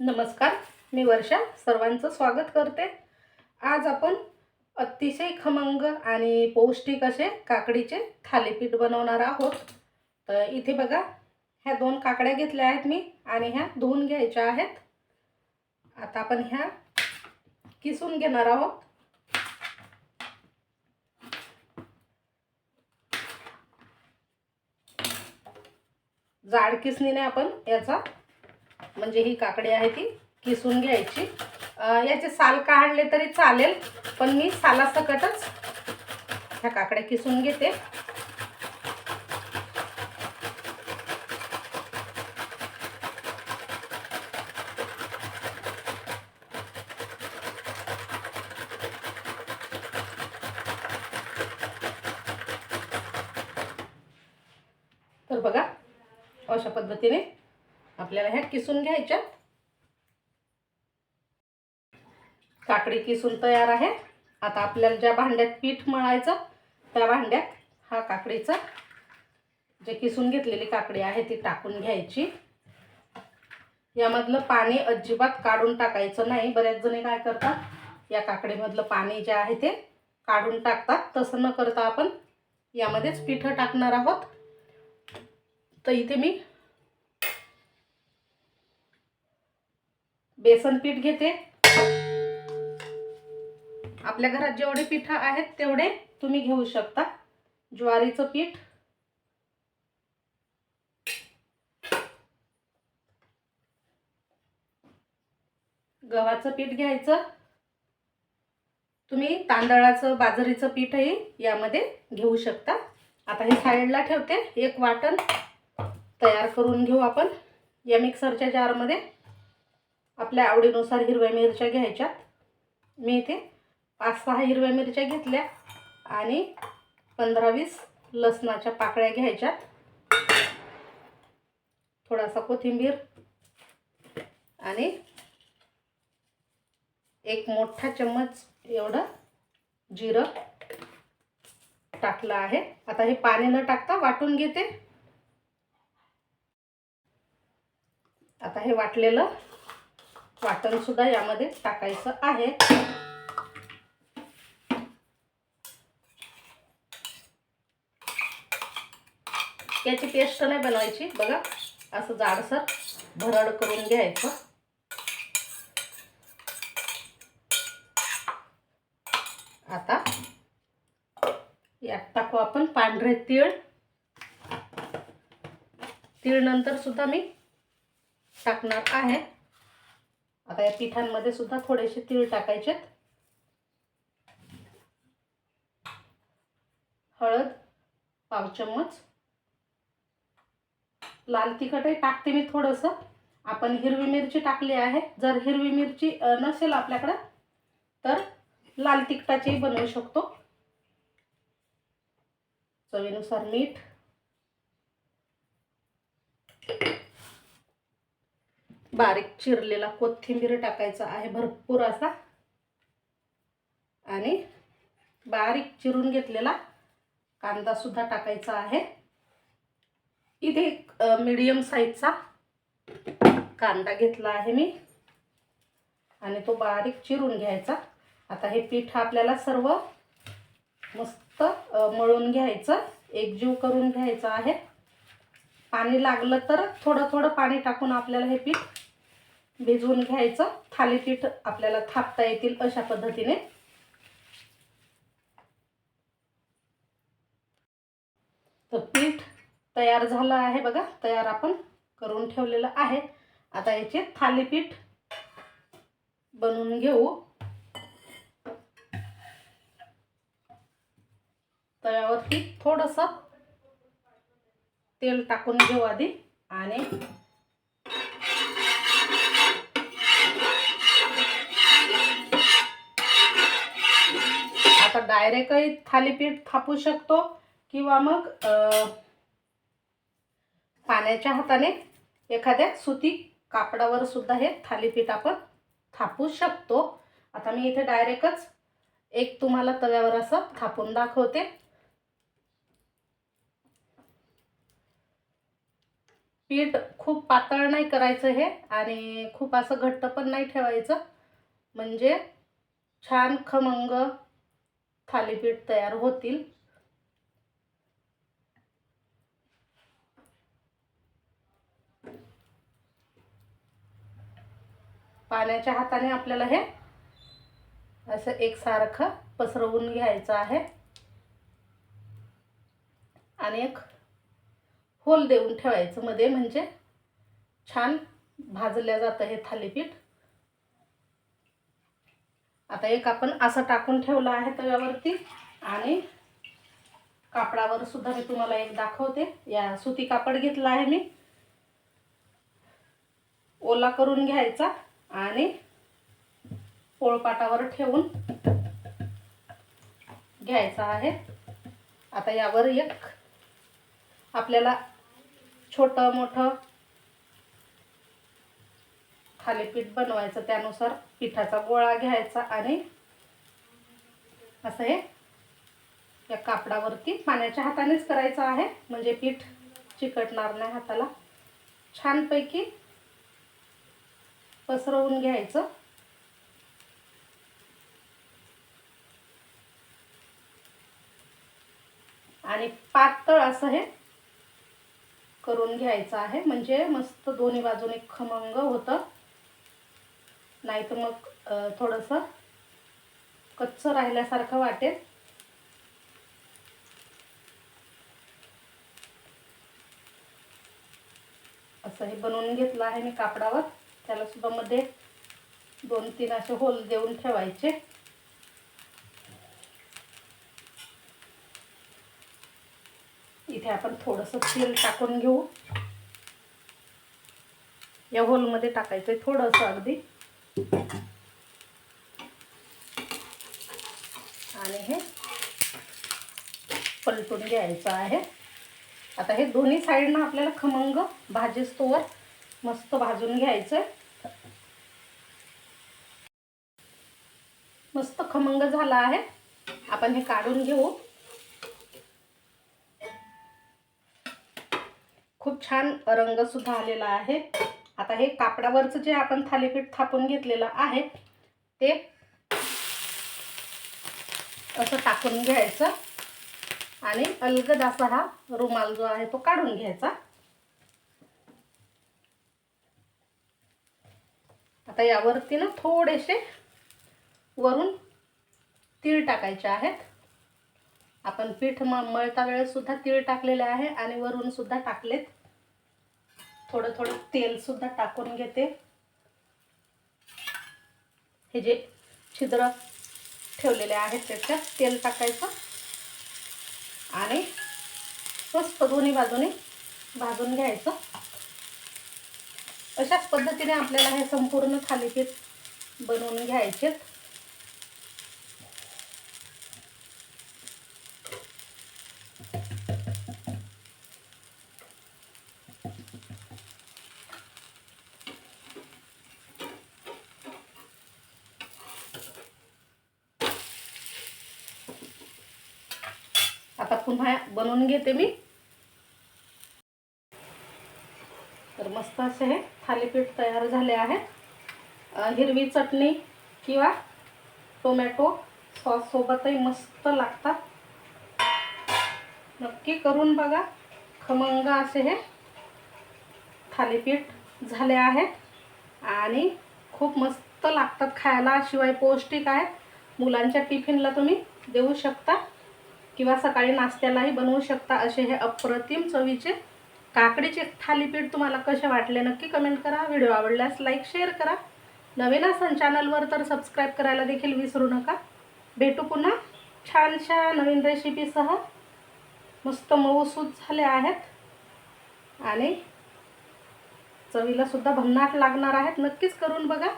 नमस्कार मी वर्षा. सर्वांचं स्वागत करते. आज आपण अतिशय खमंग आणि पौष्टिक असे काकडीचे थालीपीठ बनवणार आहोत. तर इथे बघा ह्या दोन काकड्या घेतल्या आहेत मी आणि ह्या धुवून घ्यायच्या आहेत. आता आपण ह्या किसून घेणार आहोत. जाड किसणीने आपण याचा म्हणजे ही काकडी आहे ती किसून घ्यायची. याचे साल काढले तरी चालेल पण मी सालासकटच ह्या काकड्या किसून घेते. तर बघा अशा पद्धतीने आपल्याला ह्या किसून घ्यायच्या. काकडी किसून तयार आहे. आता आपल्याला ज्या भांड्यात पीठ मळायचं त्या भांड्यात हा काकडीचा जे किसून घेतलेली काकडी आहे ती टाकून घ्यायची. यामधलं पाणी अजिबात काढून टाकायचं नाही. बऱ्याच जणी काय करतात या काकडीमधलं पाणी जे आहे ते काढून टाकतात. तसं न करता आपण यामध्येच पिठं टाकणार आहोत. तर इथे मी बेसन पीठ घेते. आपल्या घरात जेवढे पिठं आहेत तेवढे तुम्ही घेऊ शकता. ज्वारीचं पीठ. गव्हाचं पीठ घ्यायचं. तुम्ही तांदळाचं बाजरीचं पीठही यामध्ये घेऊ शकता. आता हे साईडला ठेवते. एक वाटण तयार करून घेऊ आपण. या मिक्सरच्या जारमध्ये आपल्या आवडीनुसार हिरव्या मिरच्या घ्यायच्यात. मी इथे पाच सहा हिरव्या मिरच्या घेतल्या आणि पंधरा वीस लसणाच्या पाकळ्या घ्यायच्यात. थोडासा कोथिंबीर आणि एक मोठा चम्मच एवढं जिरं टाकलं आहे. आता हे पाणी न टाकता वाटून घेते. आता हे वाटलेलं वाटण सुद्धा यामध्ये टाकायचं आहे. याची पेस्ट नाही बनवायची बघा. असं जाडसर भरड करून घ्यायचं. आता यात टाकू आपण पांढरे तीळ. तीळ नंतर सुद्धा मी टाकणार आहे. आता या पिठांमध्ये सुद्धा थोडेसे तीळ टाकायचेत हळद पाव चम्मच. लाल तिखटही टाकते मी थोडंसं. आपण हिरवी मिरची टाकली आहे. जर हिरवी मिरची नसेल आपल्याकडं तर लाल तिखटाचीही बनवू शकतो. चवीनुसार मीठ बारीक चिरलेला कोथिंबीर टाकायचा आहे भरपूर असा. आणि बारीक चिरून घेतलेला कांदा सुद्धा टाकायचा आहे. इथे एक मीडियम साईजचा कांदा घेतला आहे मी. आणि तो बारीक चिरून घ्यायचा. आता हे पीठ आपल्याला सर्व मस्त मळून घ्यायचं. एकजीव करून घ्यायचं आहे. पाणी लागलं तर थोडं थोडं पाणी टाकून आपल्याला हे पीठ भिजवून घ्यायचं. थालीपीठ आपल्याला थापता येतील अशा पद्धतीने. तर पीठ तयार झालं आहे बघा. तयार आपण करून ठेवलेलं आहे. आता याचे थालीपीठ बनवून घेऊ. तव्यावरती थोडंसं तेल टाकून घेऊ आधी आणि आता डायरेक्टही थालीपीठ थापू शकतो किंवा मग पाण्याच्या हाताने एखाद्या सुती कापडावर सुद्धा हे थालीपीठ आपण थापू शकतो. आता मी इथे डायरेक्टच एक तुम्हाला तव्यावर असं थापून दाखवते. पीठ खूप पातळ नाही करायचं हे आणि खूप असं घट्ट पण नाही ठेवायचं. म्हणजे छान खमंग थालीपीठ तयार होतील. पाण्याच्या हाताने आपल्याला हे असं एकसारखं पसरवून घ्यायचं आहे. आणि एक होल देऊन ठेवायचं. मध्ये म्हणजे छान भाजल्या जातं हे थालीपीठ. आता एक आपण असं टाकून ठेवलं आहे तव्यावरती आणि कापडावर सुद्धा मी तुम्हाला एक दाखवते. या सुती कापड घेतला आहे मी. ओला करून घ्यायचा आणि पोळपाटावर ठेवून घ्यायचा आहे. आता यावर एक आपल्याला छोटं मोठं थालीपीठ बनवायचं त्यानुसार पिठाचा गोळा घ्यायचा आणि असं हे या कापडावरती पाण्याच्या हातानेच करायचं आहे. म्हणजे पीठ चिकटणार नाही हाताला. छानपैकी पसरवून घ्यायचं. आणि पातळ असं हे करून घ्यायचं आहे. म्हणजे मस्त दोन्ही बाजूने खमंग होतं. नाही तर मग थोडंसं कच्चं राहिल्यासारखं वाटेल. असं हे बनवून घेतलं आहे मी कापडावर. त्याला सुद्धा मध्ये दोन तीन असे होल देऊन ठेवायचे. इथे आपण थोडंसं तेल टाकून घेऊ. या होलमध्ये टाकायचं थोडंसं अगदी. आणि हे पलटून घ्यायचं आहे. आता हे दोन्ही साईडनं आपल्याला खमंग भाजीस्तोवर मस्त भाजून घ्यायचं मस्त खमंग झाला आहे. आपण हे काढून घेऊ. खूप छान रंग सुद्धा आलेला आहे. आता हे कापडावरचं जे आपण थालीपीठ थापून घेतलेलं आहे ते असं टाकून घ्यायचं. आणि अलगद असा हा रुमाल जो आहे तो काढून घ्यायचा. आता यावरती ना थोडेसे वरून तीळ टाकायचे आहेत. आपण पीठ म मळता वेळेस सुद्धा तीळ टाकलेले आहे आणि वरून सुद्धा टाकलेत. थोडं थोडं तेल सुद्धा टाकून घेते. हे जे छिद्र ठेवलेले आहेत त्याच्यात तेल टाकायचं. आणि स्वस्त दोन्ही बाजूने भाजून घ्यायचं. अशाच पद्धतीने आपल्याला हे संपूर्ण थालीपीठ बनवून घ्यायचे आता पुन्हा बनवून घेते मी. तर मस्त असे हे थालीपीठ तयार झाले आहेत हिरवी चटणी किंवा टोमॅटो सॉससोबतही मस्त लागतात. नक्की करून बघा. खमंग असे हे थालीपीठ झाले आहेत आणि खूप मस्त लागतात खायला शिवाय पौष्टिक आहेत. मुलांच्या टिफिनला तुम्ही देऊ शकता. किंवा सकाळी नाश्त्यालाही बनवू शकता असे हे अप्रतिम चवीचे काकडीचे थालीपीठ तुम्हाला कसे वाटले नक्की कमेंट करा. व्हिडिओ आवडल्यास लाईक शेअर करा. नवीन असन चॅनलवर तर सबस्क्राईब करायला देखील विसरू नका. भेटू पुन्हा छानशा नवीन रेसिपीसह मस्त मऊसूत झाले आहेत. आणि चवीलासुद्धा भन्नाट लागणार आहेत. नक्कीच करून बघा.